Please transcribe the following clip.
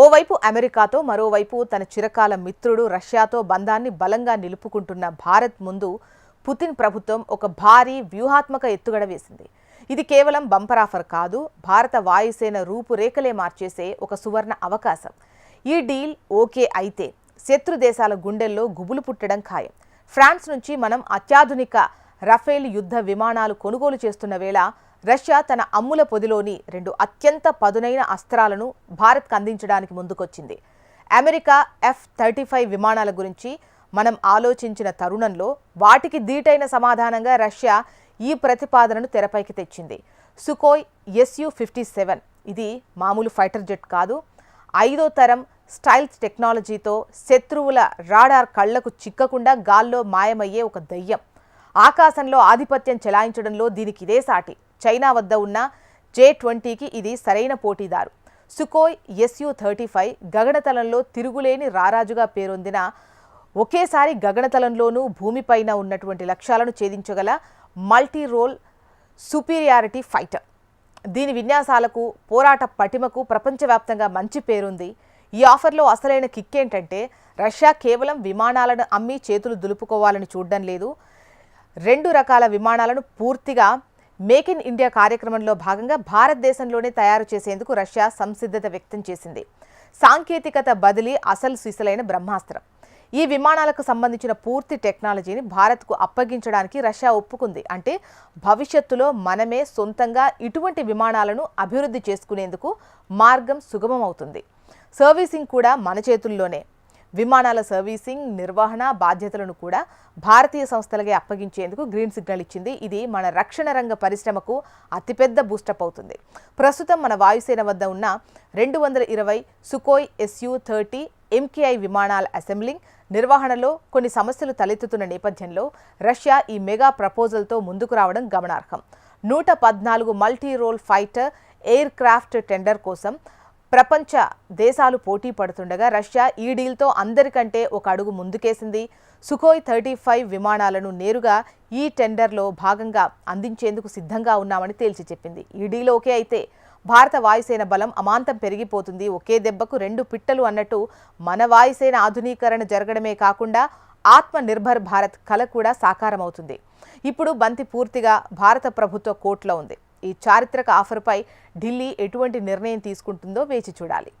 ఓవైపు అమెరికాతో మరోవైపు తన చిరకాల మిత్రుడు రష్యాతో బంధాన్ని బలంగా నిలుపుకుంటున్న భారత్ ముందు పుతిన్ ప్రభుత్వం ఒక భారీ వ్యూహాత్మక ఎత్తుగడ వేసింది. ఇది కేవలం బంపర్ ఆఫర్ కాదు భారత వాయుసేన రూపురేఖలే మార్చేసే ఒక సువర్ణ అవకాశం. ఈ డీల్ ఓకే అయితే శత్రు దేశాల గుండెల్లో గుబులు పుట్టడం ఖాయం. ఫ్రాన్స్ నుంచి మనం అత్యాధునిక రఫేల్ యుద్ధ విమానాలు కొనుగోలు చేస్తున్న వేళ రష్యా తన అమ్ముల పొదిలోని రెండు అత్యంత పదునైన అస్త్రాలను భారత్కు అందించడానికి ముందుకొచ్చింది. అమెరికా ఎఫ్ థర్టీ ఫైవ్ విమానాల గురించి మనం ఆలోచించిన తరుణంలో వాటికి ధీటైన సమాధానంగా రష్యా ఈ ప్రతిపాదనను తెరపైకి తెచ్చింది. సుకోయ్ ఎస్యు ఫిఫ్టీ సెవెన్ ఇది మామూలు ఫైటర్ జెట్ కాదు. ఐదో తరం స్టైల్స్ టెక్నాలజీతో శత్రువుల రాడార్ కళ్ళకు చిక్కకుండా గాల్లో మాయమయ్యే ఒక దయ్యం. ఆకాశంలో ఆధిపత్యం చెలాయించడంలో దీనికి ఇదే సాటి. చైనా వద్ద ఉన్న జే ట్వంటీకి ఇది సరైన పోటీదారు. సుకోయ్ ఎస్యు థర్టీ ఫైవ్ గగనతలంలో తిరుగులేని రారాజుగా పేరొందిన ఒకేసారి గగనతలంలోనూ భూమిపైన ఉన్నటువంటి లక్ష్యాలను ఛేదించగల మల్టీ రోల్ సుపీరియారిటీ ఫైటర్. దీని విన్యాసాలకు పోరాట పటిమకు ప్రపంచవ్యాప్తంగా మంచి పేరుంది. ఈ ఆఫర్లో అసలైన కిక్ ఏంటంటే రష్యా కేవలం విమానాలను అమ్మి చేతులు దులుపుకోవాలని చూడడం లేదు. రెండు రకాల విమానాలను పూర్తిగా మేక్ ఇన్ ఇండియా కార్యక్రమంలో భాగంగా భారతదేశంలోనే తయారు చేసేందుకు రష్యా సంసిద్ధత వ్యక్తం చేసింది. సాంకేతికత బదిలీ అసలు సిసలైన బ్రహ్మాస్త్రం. ఈ విమానాలకు సంబంధించిన పూర్తి టెక్నాలజీని భారత్కు అప్పగించడానికి రష్యా ఒప్పుకుంది. అంటే భవిష్యత్తులో మనమే సొంతంగా ఇటువంటి విమానాలను అభివృద్ధి చేసుకునేందుకు మార్గం సుగమమవుతుంది. సర్వీసింగ్ కూడా మన చేతుల్లోనే. విమానాల సర్వీసింగ్ నిర్వహణ బాధ్యతలను కూడా భారతీయ సంస్థలకే అప్పగించేందుకు గ్రీన్ సిగ్నల్ ఇచ్చింది. ఇది మన రక్షణ రంగ పరిశ్రమకు అతిపెద్ద బూస్టప్ అవుతుంది. ప్రస్తుతం మన వాయుసేన వద్ద ఉన్న రెండు వందల ఇరవై సుకోయ్ ఎస్యు థర్టీ ఎంకేఐ విమానాల అసెంబ్లింగ్ నిర్వహణలో కొన్ని సమస్యలు తలెత్తుతున్న నేపథ్యంలో రష్యా ఈ మెగా ప్రపోజల్తో ముందుకు రావడం గమనార్హం. నూట పద్నాలుగు multi role fighter aircraft tender కోసం ప్రపంచ దేశాలు పోటీ పడుతుండగా రష్యా ఈ డీల్తో అందరికంటే ఒక అడుగు ముందుకేసింది. సుఖోయ్ థర్టీ ఫైవ్ విమానాలను నేరుగా ఈ టెండర్లో భాగంగా అందించేందుకు సిద్ధంగా ఉన్నామని తేల్చి చెప్పింది. ఈ డీల్ ఓకే అయితే భారత వాయుసేన బలం అమాంతం పెరిగిపోతుంది. ఒకే దెబ్బకు రెండు పిట్టలు అన్నట్టు మన వాయుసేన ఆధునీకరణ జరగడమే కాకుండా ఆత్మ నిర్భర్ భారత్ కల కూడా సాకారమవుతుంది. ఇప్పుడు బంతి పూర్తిగా భారత ప్రభుత్వ కోర్టులో ఉంది. ఈ చారిత్రక ఆఫర్పై ఢిల్లీ ఎటువంటి నిర్ణయం తీసుకుంటుందో వేచి చూడాలి.